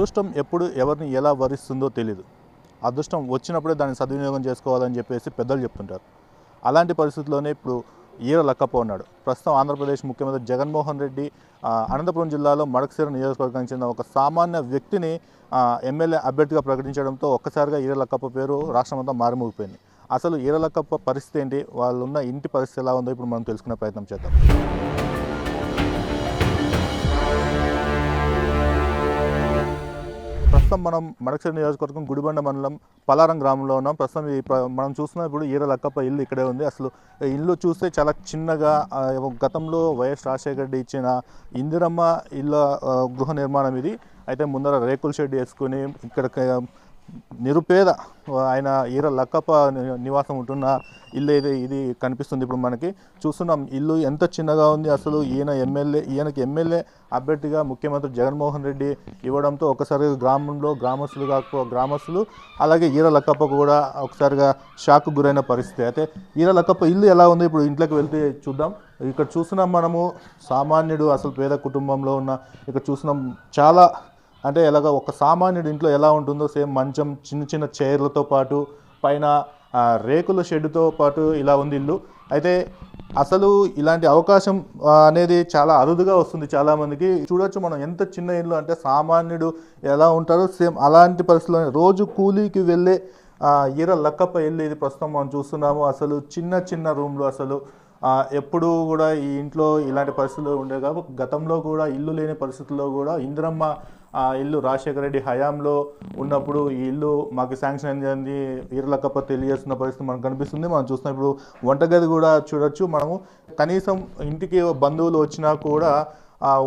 అదృష్టం ఎప్పుడు ఎవరిని ఎలా వరిస్తుందో తెలియదు అదృష్టం వచ్చినప్పుడే దాన్ని సద్వినియోగం చేసుకోవాలని చెప్పేసి పెద్దలు చెప్తుంటారు. అలాంటి పరిస్థితుల్లోనే ఇప్పుడు ఈర లక్కప్ప ఉన్నాడు. ప్రస్తుతం ఆంధ్రప్రదేశ్ ముఖ్యమంత్రి జగన్మోహన్ రెడ్డి అనంతపురం జిల్లాలో మడకసీర నియోజకవర్గానికి చెందిన ఒక సామాన్య వ్యక్తిని ఎమ్మెల్యే అభ్యర్థిగా ప్రకటించడంతో ఒక్కసారిగా ఈర లక్కప్ప పేరు రాష్ట్రమంతా మారుమోగిపోయింది. అసలు ఈరలక్కప్ప పరిస్థితి ఏంటి? వాళ్ళు ఉన్న ఇంటి పరిస్థితి ఎలా ఉందో ఇప్పుడు మనం తెలుసుకునే ప్రయత్నం చేద్దాం. ప్రస్తుతం మనం మడకసిరి నియోజకవర్గం గుడిబండ మండలం పలారం గ్రామంలో ఉన్నాం. ప్రస్తుతం ఈ మనం చూస్తున్న ఇప్పుడు ఈరల అక్కప్ప ఇల్లు ఇక్కడే ఉంది. అసలు ఇల్లు చూస్తే చాలా చిన్నగా గతంలో వైఎస్ రాజశేఖర రెడ్డి ఇచ్చిన ఇందిరమ్మ ఇళ్ళ గృహ నిర్మాణం ఇది. అయితే ముందర రేకుల షెడ్ వేసుకుని ఇక్కడ నిరుపేద ఆయన ఈర లక్కప్ప ని- నివాసం ఉంటున్న ఇల్లు ఇది ఇది కనిపిస్తుంది ఇప్పుడు మనకి. చూస్తున్నాం ఇల్లు ఎంత చిన్నగా ఉంది అసలు. ఈయన ఎమ్మెల్యే ఈయనకి ఎమ్మెల్యే అభ్యర్థిగా ముఖ్యమంత్రి జగన్మోహన్ రెడ్డి ఇవ్వడంతో ఒకసారి గ్రామంలో గ్రామస్తులు కాకపో గ్రామస్తులు అలాగే ఈర లక్కప్ప కూడా ఒకసారిగా షాక్ గురైన పరిస్థితి. అయితే ఈర లక్కప్ప ఇల్లు ఎలా ఉంది? ఇప్పుడు ఇంట్లోకి వెళ్తే చూద్దాం. ఇక్కడ చూస్తున్నాం మనము సామాన్యుడు అసలు పేద కుటుంబంలో ఉన్న ఇక్కడ చూస్తున్నాం చాలా అంటే ఎలాగ ఒక సామాన్యుడి ఇంట్లో ఎలా ఉంటుందో సేమ్ మంచం చిన్న చిన్న చైర్లతో పాటు పైన రేకుల షెడ్తో పాటు ఇలా ఉంది ఇల్లు. అయితే అసలు ఇలాంటి అవకాశం అనేది చాలా అరుదుగా వస్తుంది చాలామందికి. చూడొచ్చు మనం ఎంత చిన్న ఇల్లు అంటే సామాన్యుడు ఎలా ఉంటారో సేమ్ అలాంటి పరిస్థితుల్లో రోజు కూలీకి వెళ్ళే ఈర లక్కప్ప ఇల్లు ఇది ప్రస్తుతం మనం చూస్తున్నాము. అసలు చిన్న చిన్న రూమ్లు అసలు ఎప్పుడూ కూడా ఈ ఇంట్లో ఇలాంటి పరిస్థితులు ఉండేవి కాబట్టి గతంలో కూడా ఇల్లు లేని పరిస్థితుల్లో కూడా ఇందిరమ్మ ఆ ఇల్లు రాజశేఖర రెడ్డి హయాంలో ఉన్నప్పుడు ఈ ఇల్లు మాకు శాంక్షన్ అయింది ఇరలకప్ప తెలియజేస్తున్న పరిస్థితి మనకు కనిపిస్తుంది. మనం చూస్తున్నాం. ఇప్పుడు వంటగది కూడా చూడొచ్చు. మనము కనీసం ఇంటికి బంధువులు వచ్చినా కూడా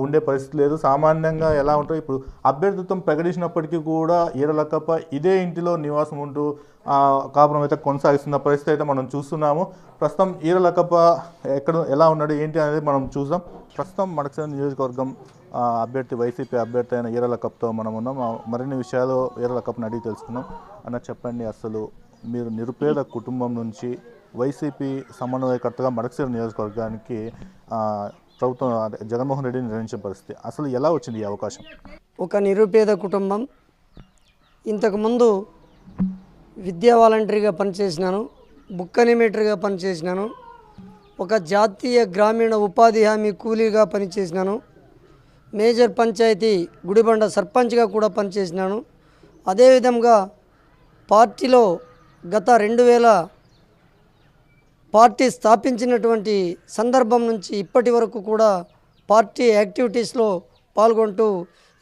ఉండే పరిస్థితి లేదు. సామాన్యంగా ఎలా ఉంటాయి ఇప్పుడు అభ్యర్థిత్వం ప్రకటించినప్పటికీ కూడా ఈరలక్కప్ప ఇదే ఇంటిలో నివాసం ఉంటూ కాపురం అయితే కొనసాగిస్తున్న పరిస్థితి అయితే మనం చూస్తున్నాము. ప్రస్తుతం ఈరలక్కప్ప ఎక్కడ ఎలా ఉన్నాడు ఏంటి అనేది మనం చూద్దాం. ప్రస్తుతం మడకసేన నియోజకవర్గం అభ్యర్థి వైసీపీ అభ్యర్థి అయిన ఈరలకప్తో మనం ఉన్నాం. మరిన్ని విషయాలు ఈరలకప్ని అడిగి తెలుసుకుందాం. అన్న చెప్పండి అసలు మీరు నిరుపేద కుటుంబం నుంచి వైసీపీ సమన్వయకర్తగా మడకసిర నియోజకవర్గానికి ప్రభుత్వం అదే జగన్మోహన్ రెడ్డిని నిర్ణయించిన పరిస్థితి. అసలు ఎలా వచ్చింది ఈ అవకాశం? ఒక నిరుపేద కుటుంబం. ఇంతకుముందు విద్యా వాలంటరీగా పనిచేసినాను బుక్ అనిమేటర్గా పనిచేసినాను ఒక జాతీయ గ్రామీణ ఉపాధి హామీ కూలీగా పనిచేసినాను మేజర్ పంచాయతీ గుడిబండ సర్పంచ్గా కూడా పనిచేసినాను. అదేవిధంగా పార్టీలో గత రెండు వేల పార్టీ స్థాపించినటువంటి సందర్భం నుంచి ఇప్పటి వరకు కూడా పార్టీ యాక్టివిటీస్లో పాల్గొంటూ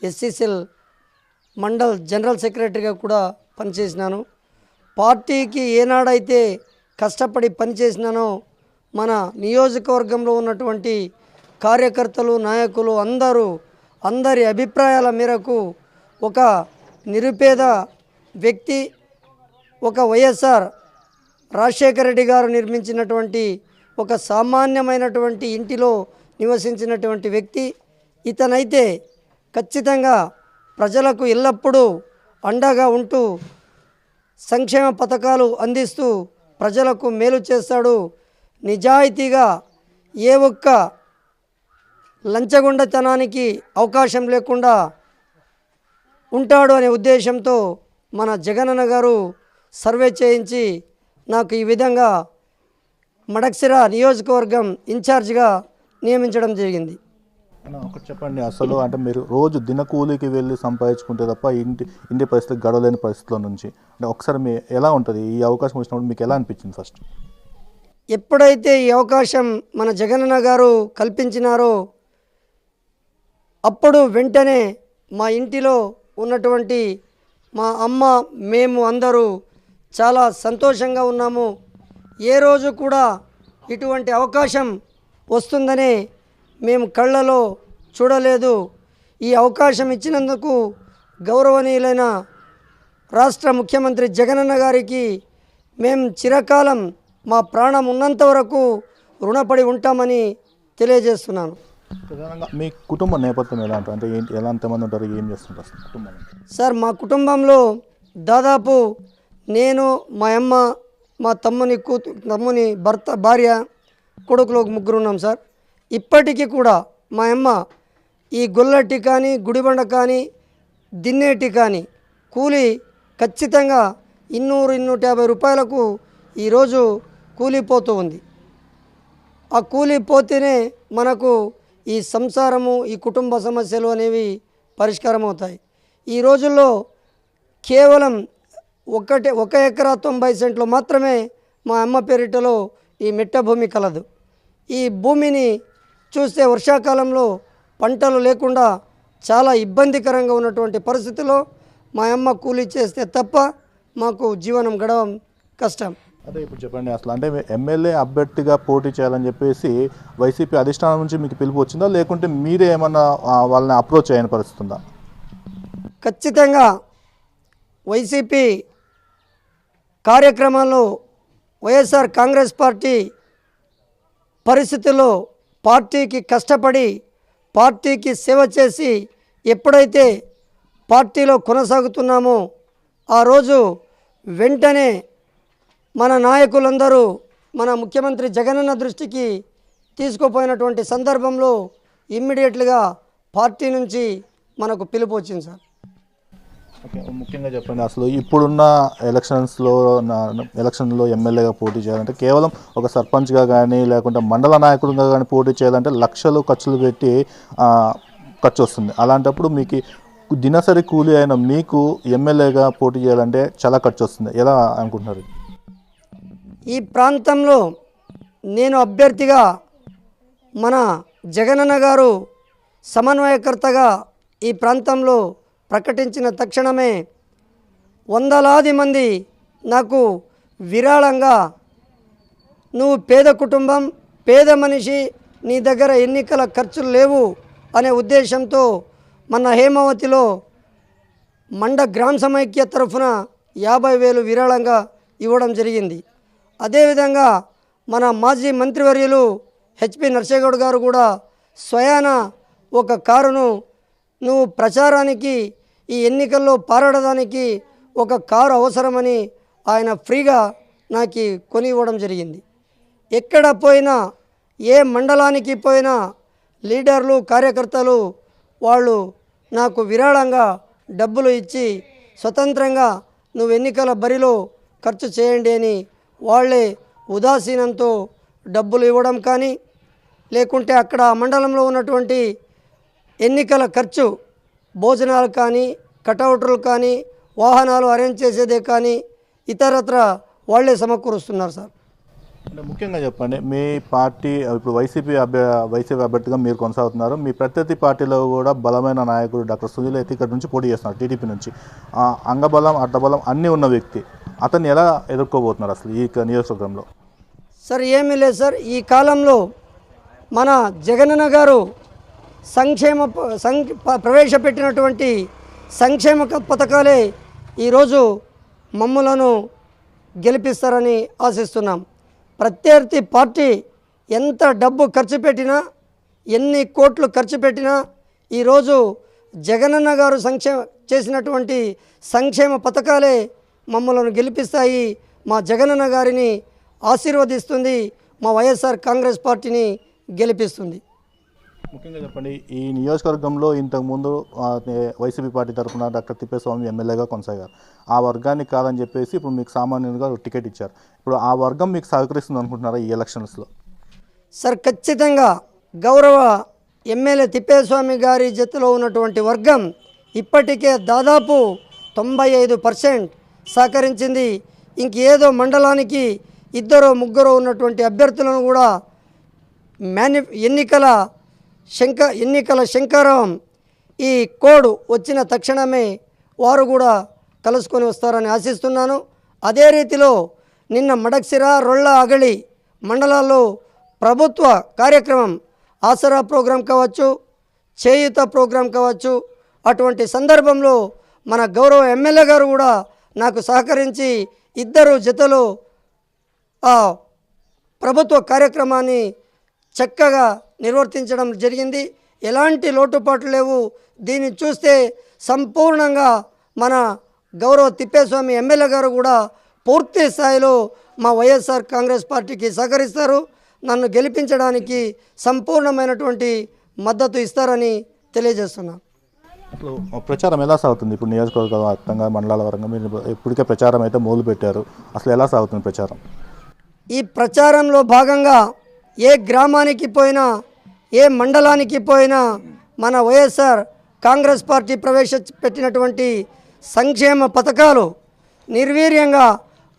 ఎస్సీసీఎల్ మండల్ జనరల్ సెక్రటరీగా కూడా పనిచేసినాను. పార్టీకి ఏనాడైతే కష్టపడి పనిచేసినానో మన నియోజకవర్గంలో ఉన్నటువంటి కార్యకర్తలు నాయకులు అందరూ అందరి అభిప్రాయాల మేరకు ఒక నిరుపేద వ్యక్తి ఒక వైఎస్ఆర్ రాజశేఖర రెడ్డి గారు నిర్మించినటువంటి ఒక సామాన్యమైనటువంటి ఇంటిలో నివసించినటువంటి వ్యక్తి. ఇతనైతే ఖచ్చితంగా ప్రజలకు ఎల్లప్పుడూ అండగా ఉంటూ సంక్షేమ పథకాలు అందిస్తూ ప్రజలకు మేలు చేస్తాడు. నిజాయితీగా ఏ ఒక్క లంచగొండతనానికి అవకాశం లేకుండా ఉంటాడు అనే ఉద్దేశంతో మన జగనన్న గారు సర్వే చేయించి నాకు ఈ విధంగా మడక్సిర నియోజకవర్గం ఇన్ఛార్జిగా నియమించడం జరిగింది. ఒకటి చెప్పండి అసలు అంటే మీరు రోజు దినకూలికి వెళ్ళి సంపాదించుకుంటే తప్ప ఇంటి ఇంటి పరిస్థితి గడవలేని పరిస్థితుల నుంచి. అంటే ఒకసారి మీ ఎలా ఉంటుంది? ఈ అవకాశం వచ్చినప్పుడు మీకు ఎలా అనిపించింది ఫస్ట్ ఎప్పుడైతే ఈ అవకాశం మన జగనన్న గారు కల్పించినారో అప్పుడు వెంటనే మా ఇంటిలో ఉన్నటువంటి మా అమ్మ మేము అందరూ చాలా సంతోషంగా ఉన్నాము. ఏ రోజు కూడా ఇటువంటి అవకాశం వస్తుందని మేము కళ్ళలో చూడలేదు. ఈ అవకాశం ఇచ్చినందుకు గౌరవనీయులైన రాష్ట్ర ముఖ్యమంత్రి జగనన్న గారికి మేము చిరకాలం మా ప్రాణం ఉన్నంత వరకు రుణపడి ఉంటామని తెలియజేస్తున్నాను. ప్రధానంగా మీ కుటుంబ నేపథ్యం ఎలా అంటే ఏంటి ఎలా ఎంతమంది ఉంటారు ఏం చేస్తుంటారు కుటుంబం సార్ మా కుటుంబంలో దాదాపు నేను మా అమ్మ మా తమ్ముని కూతు తమ్ముని భర్త భార్య కొడుకులు ఒక ముగ్గురు ఉన్నాం సార్. ఇప్పటికీ కూడా మా అమ్మ ఈ గొల్లటి కానీ గుడిబండ కానీ దిన్నేటి కానీ కూలి ఖచ్చితంగా ఇన్నూరు ఇన్నూట యాభై రూపాయలకు ఈరోజు కూలిపోతూ ఉంది. ఆ కూలిపోతేనే మనకు ఈ సంసారము ఈ కుటుంబ సమస్యలు అనేవి పరిష్కారం అవుతాయి ఈ రోజుల్లో కేవలం ఒకటి ఒక ఎకరా తొంభై సెంట్లు మాత్రమే మా అమ్మ పేరిటలో ఈ మిట్ట భూమి కలదు. ఈ భూమిని చూస్తే వర్షాకాలంలో పంటలు లేకుండా చాలా ఇబ్బందికరంగా ఉన్నటువంటి పరిస్థితిలో మా అమ్మ కూలీ చేస్తే తప్ప మాకు జీవనం గడవడం కష్టం. అదే ఇప్పుడు చెప్పండి అసలు అంటే ఎమ్మెల్యే అభ్యర్థిగా పోటీ చేయాలని చెప్పేసి వైసీపీ అధిష్టానం నుంచి మీకు పిలుపు వచ్చిందా? లేకుంటే మీరే ఏమన్నా వాళ్ళని అప్రోచ్ అయిన పరిస్థితి ఉందా? ఖచ్చితంగా వైసీపీ కార్యక్రమంలో వైఎస్ఆర్ కాంగ్రెస్ పార్టీ పరిస్థితుల్లో పార్టీకి కష్టపడి పార్టీకి సేవ చేసి ఎప్పుడైతే పార్టీలో కొనసాగుతున్నామో ఆ రోజు వెంటనే మన నాయకులందరూ మన ముఖ్యమంత్రి జగనన్న దృష్టికి తీసుకుపోయినటువంటి సందర్భంలో ఇమ్మీడియట్లుగా పార్టీ నుంచి మనకు పిలుపు వచ్చింది సార్. ముఖ్యంగా చెప్పండి. అసలు ఇప్పుడున్న ఎలక్షన్స్లో ఎలక్షన్లో ఎమ్మెల్యేగా పోటీ చేయాలంటే కేవలం ఒక సర్పంచ్గా కానీ లేకుంటే మండల నాయకుడిగా కానీ పోటీ చేయాలంటే లక్షలు ఖర్చులు పెట్టి ఖర్చు వస్తుంది. అలాంటప్పుడు మీకు దినసరి కూలీ అయిన మీకు ఎమ్మెల్యేగా పోటీ చేయాలంటే చాలా ఖర్చు వస్తుంది. ఎలా అనుకుంటున్నారు? ఈ ప్రాంతంలో నేను అభ్యర్థిగా మన జగనన్న గారు సమన్వయకర్తగా ఈ ప్రాంతంలో ప్రకటించిన తక్షణమే వందలాది మంది నాకు విరాళంగా నువ్వు పేద కుటుంబం పేద మనిషి నీ దగ్గర ఎన్నికల ఖర్చులు లేవు అనే ఉద్దేశంతో మన హేమావతిలో మండ గ్రామ సమైక్య తరఫున యాభై వేలు విరాళంగా ఇవ్వడం జరిగింది. అదేవిధంగా మన మాజీ మంత్రివర్యులు హెచ్పి నర్సేగౌడ్ గారు కూడా స్వయాన ఒక కారును నువ్వు ప్రచారానికి ఈ ఎన్నికల్లో పారాడడానికి ఒక కారు అవసరమని ఆయన ఫ్రీగా నాకు కొని ఇవ్వడం జరిగింది. ఎక్కడ పోయినా ఏ మండలానికి పోయినా లీడర్లు కార్యకర్తలు వాళ్ళు నాకు విరాళంగా డబ్బులు ఇచ్చి స్వతంత్రంగా నువ్వు ఎన్నికల బరిలో ఖర్చు చేయండి అని వాళ్ళే ఉదాసీనంతో డబ్బులు ఇవ్వడం కానీ లేకుంటే అక్కడ మండలంలో ఉన్నటువంటి ఎన్నికల ఖర్చు భోజనాలు కానీ కటౌట్లు కానీ వాహనాలు అరేంజ్ చేసేదే కానీ ఇతరత్ర వాళ్ళే సమకూరుస్తున్నారు సార్. అంటే ముఖ్యంగా చెప్పండి మీ పార్టీ ఇప్పుడు వైసీపీ అభ్య వైసీపీ అభ్యర్థిగా మీరు కొనసాగుతున్నారు. మీ ప్రత్యర్థి పార్టీలో కూడా బలమైన నాయకుడు డాక్టర్ సునీల్ అయితే ఇక్కడ నుంచి పోటీ చేస్తున్నారు టీడీపీ నుంచి. అంగబలం అడ్డబలం అన్నీ ఉన్న వ్యక్తి అతన్ని ఎలా ఎదుర్కోబోతున్నారు అసలు ఈ నియోజకవర్గంలో? సార్ ఏమీ లేదు సార్. ఈ కాలంలో మన జగనన్న గారు సంక్షేమ సం- ప్రవేశపెట్టినటువంటి సంక్షేమ పథకాలే ఈరోజు మమ్మలను గెలిపిస్తారని ఆశిస్తున్నాం. ప్రత్యర్థి పార్టీ ఎంత డబ్బు ఖర్చు పెట్టినా ఎన్ని కోట్లు ఖర్చు పెట్టినా ఈరోజు జగనన్న గారు సంక్షేమ చేసినటువంటి సంక్షేమ పథకాలే మమ్మలను గెలిపిస్తాయి. మా జగనన్న గారిని ఆశీర్వదిస్తుంది మా వైఎస్ఆర్ కాంగ్రెస్ పార్టీని గెలిపిస్తుంది. ముఖ్యంగా చెప్పండి ఈ నియోజకవర్గంలో ఇంతకుముందు వైసీపీ పార్టీ తరఫున డాక్టర్ తిప్పేస్వామి ఎమ్మెల్యేగా కొనసాగారు. ఆ వర్గానికి కాదని చెప్పేసి ఇప్పుడు మీకు సామాన్యులుగా టికెట్ ఇచ్చారు. ఇప్పుడు ఆ వర్గం మీకు సహకరిస్తుంది అనుకుంటున్నారా ఈ ఎలక్షన్స్లో? సార్ ఖచ్చితంగా గౌరవ ఎమ్మెల్యే తిప్పేస్వామి గారి జతలో ఉన్నటువంటి వర్గం ఇప్పటికే దాదాపు తొంభై ఐదు పర్సెంట్ సహకరించింది. ఇంకేదో మండలానికి ఇద్దరు ముగ్గురు ఉన్నటువంటి అభ్యర్థులను కూడా మేని ఎన్నికల శంక ఎన్నికల శంకారం ఈ కోడ్ వచ్చిన తక్షణమే వారు కూడా కలుసుకొని వస్తారని ఆశిస్తున్నాను. అదే రీతిలో నిన్న మడక్సిర రొళ్ళ అగళి మండలాల్లో ప్రభుత్వ కార్యక్రమం ఆసరా ప్రోగ్రాం కావచ్చు చేయుత ప్రోగ్రాం కావచ్చు. అటువంటి సందర్భంలో మన గౌరవ ఎమ్మెల్యే గారు కూడా నాకు సహకరించి ఇద్దరు జతలు ఆ ప్రభుత్వ కార్యక్రమాన్ని చక్కగా నిర్వర్తించడం జరిగింది. ఎలాంటి లోటుపాట్లు లేవు. దీన్ని చూస్తే సంపూర్ణంగా మన గౌరవ తిప్పేస్వామి ఎమ్మెల్యే గారు కూడా పూర్తి స్థాయిలో మా వైఎస్ఆర్ కాంగ్రెస్ పార్టీకి సహకరిస్తారు. నన్ను గెలిపించడానికి సంపూర్ణమైనటువంటి మద్దతు ఇస్తారని తెలియజేస్తున్నాను. అసలు ప్రచారం ఎలా సాగుతుంది? ఇప్పుడు నియోజకవర్గ వ్యాప్తంగా మండలాల పరంగా మీరు ఇప్పటికే ప్రచారం అయితే మొదలు పెట్టారు అసలు ఎలా సాగుతుంది ప్రచారం? ఈ ప్రచారంలో భాగంగా ఏ గ్రామానికి పోయినా ఏ మండలానికి పోయినా మన వైఎస్ఆర్ కాంగ్రెస్ పార్టీ ప్రవేశపెట్టినటువంటి సంక్షేమ పథకాలు నిర్వీర్యంగా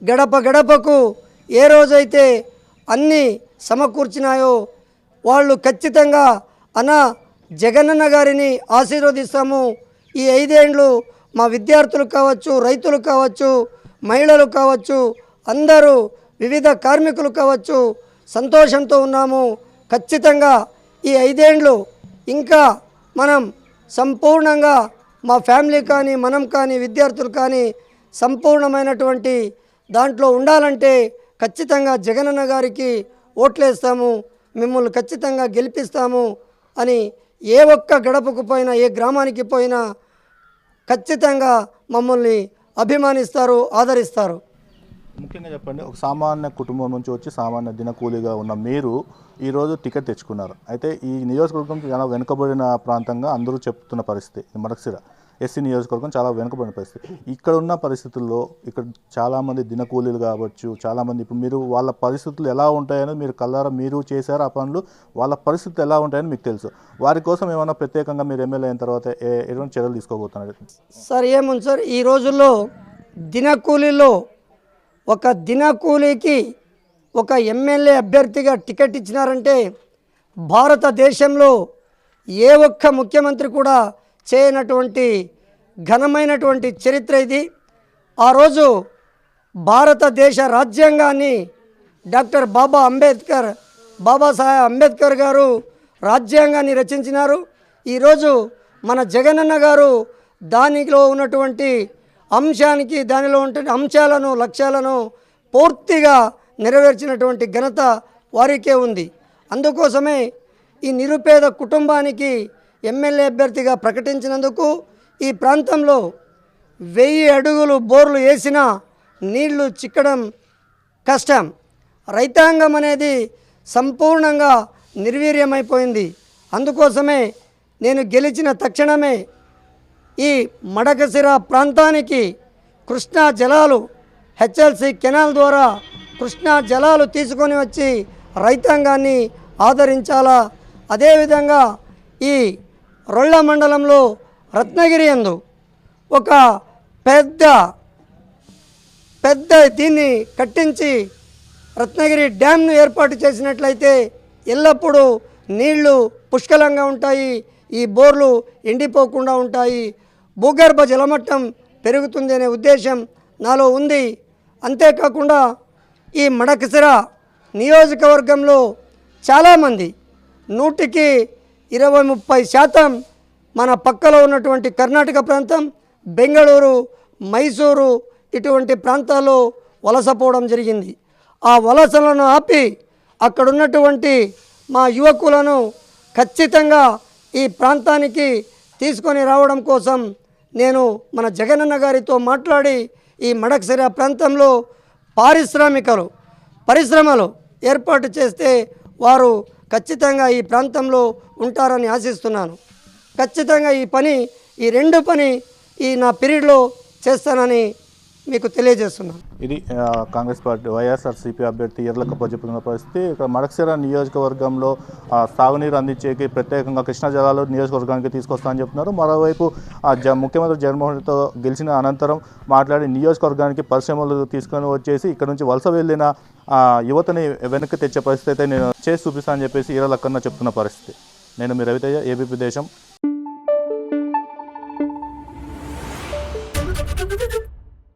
గడప గడపకు ఏ రోజైతే అన్నీ సమకూర్చినాయో వాళ్ళు ఖచ్చితంగా అన్న జగనన్న గారిని ఆశీర్వదిస్తాము. ఈ ఐదేండ్లు మా విద్యార్థులు కావచ్చు రైతులు కావచ్చు మహిళలు కావచ్చు అందరూ వివిధ కార్మికులు కావచ్చు సంతోషంతో ఉన్నాము. ఖచ్చితంగా ఈ ఐదేండ్లు ఇంకా మనం సంపూర్ణంగా మా ఫ్యామిలీ కానీ మనం కానీ విద్యార్థులు కానీ సంపూర్ణమైనటువంటి దాంట్లో ఉండాలంటే ఖచ్చితంగా జగనన్న గారికి ఓట్లేస్తాము మిమ్మల్ని ఖచ్చితంగా గెలిపిస్తాము అని ఏ ఒక్క గడపకు పోయినా ఏ గ్రామానికి పోయినా ఖచ్చితంగా మమ్మల్ని అభిమానిస్తారు ఆదరిస్తారు. ముఖ్యంగా చెప్పండి. ఒక సామాన్య కుటుంబం నుంచి వచ్చి సామాన్య దినకూలిగా ఉన్న మీరు ఈరోజు టికెట్ తెచ్చుకున్నారు. అయితే ఈ నియోజకవర్గం చాలా వెనుకబడిన ప్రాంతంగా అందరూ చెప్తున్న పరిస్థితి. మడకసిర ఎస్సీ నియోజకవర్గం చాలా వెనుకబడిన పరిస్థితి. ఇక్కడ ఉన్న పరిస్థితుల్లో ఇక్కడ చాలామంది దినకూలీలు కావచ్చు చాలామంది ఇప్పుడు మీరు వాళ్ళ పరిస్థితులు ఎలా ఉంటాయని మీరు కల్లారా మీరు చేశారు ఆ పనులు వాళ్ళ పరిస్థితులు ఎలా ఉంటాయని మీకు తెలుసు. వారి కోసం ఏమైనా ప్రత్యేకంగా మీరు ఎమ్మెల్యే అయిన తర్వాత ఏ- ఎటువంటి చర్యలు తీసుకోబోతున్నారు? సార్ ఏముంది సార్? ఈ రోజుల్లో దినకూలీలో ఒక దినకూలీకి ఒక ఎమ్మెల్యే అభ్యర్థిగా టికెట్ ఇచ్చినారంటే భారతదేశంలో ఏ ఒక్క ముఖ్యమంత్రి కూడా చేయనటువంటి ఘనమైనటువంటి చరిత్ర ఇది. ఆ రోజు భారతదేశ రాజ్యాంగాన్ని డాక్టర్ బాబా అంబేద్కర్ బాబాసాహెబ్ అంబేద్కర్ గారు రాజ్యాంగాన్ని రచించినారు. ఈరోజు మన జగనన్న గారు దానిలో ఉన్నటువంటి అంశానికి దానిలో ఉంటే అంశాలను లక్ష్యాలను పూర్తిగా నెరవేర్చినటువంటి ఘనత వారికే ఉంది. అందుకోసమే ఈ నిరుపేద కుటుంబానికి ఎమ్మెల్యే అభ్యర్థిగా ప్రకటించినందుకు ఈ ప్రాంతంలో వెయ్యి అడుగులు బోర్లు వేసినా నీళ్ళు చిక్కడం కష్టం. రైతాంగం అనేది సంపూర్ణంగా నిర్వీర్యమైపోయింది. అందుకోసమే నేను గెలిచిన తక్షణమే ఈ మడకసిర ప్రాంతానికి కృష్ణా జలాలు హెచ్ఎల్సి కెనాల్ ద్వారా కృష్ణా జలాలు తీసుకొని వచ్చి రైతాంగాన్ని ఆదరించాలా? అదేవిధంగా ఈ రొళ్ళ మండలంలో రత్నగిరి యందు ఒక పెద్ద పెద్ద దీన్ని కట్టించి రత్నగిరి డ్యామ్ను ఏర్పాటు చేసినట్లయితే ఎల్లప్పుడూ నీళ్ళు పుష్కలంగా ఉంటాయి. ఈ బోర్లు ఎండిపోకుండా ఉంటాయి. భూగర్భ జలమట్టం పెరుగుతుంది అనే ఉద్దేశం నాలో ఉంది. అంతేకాకుండా ఈ మడకసిర నియోజకవర్గంలో చాలామంది నూటికి ఇరవై ముప్పై శాతం మన పక్కలో ఉన్నటువంటి కర్ణాటక ప్రాంతం బెంగళూరు మైసూరు ఇటువంటి ప్రాంతాల్లో వలసపోవడం జరిగింది. ఆ వలసలను ఆపి అక్కడున్నటువంటి మా యువకులను ఖచ్చితంగా ఈ ప్రాంతానికి తీసుకొని రావడం కోసం నేను మన జగనన్న గారితో మాట్లాడి ఈ మడకసిర ప్రాంతంలో పారిశ్రామికలు పరిశ్రమలు ఏర్పాటు చేస్తే వారు ఖచ్చితంగా ఈ ప్రాంతంలో ఉంటారని ఆశిస్తున్నాను. ఖచ్చితంగా ఈ పని ఈ రెండు పని ఈ నా పీరియడ్లో చేస్తానని మీకు తెలియజేస్తున్నాను. ఇది కాంగ్రెస్ పార్టీ వైఎస్ఆర్సీపీ అభ్యర్థి ఎర్లకప్ప చెప్పుతున్న పరిస్థితి. ఇక్కడ మడక్సిర నియోజకవర్గంలో సాగునీరు అందించేకి ప్రత్యేకంగా కృష్ణా జలాలు నియోజకవర్గానికి తీసుకొస్తామని చెప్తున్నారు. మరోవైపు జ ముఖ్యమంత్రి జగన్మోహన్ రెడ్డితో గెలిచిన అనంతరం మాట్లాడి నియోజకవర్గానికి పరిశ్రమలు తీసుకొని వచ్చేసి ఇక్కడ నుంచి వలస వెళ్ళిన యువతని వెనక్కి తెచ్చే పరిస్థితి అయితే నేను చేసి చూపిస్తానని చెప్పేసి ఈరలక్కన్న చెప్తున్న పరిస్థితి. నేను మీ రవితేజ ఏబీపీ దేశం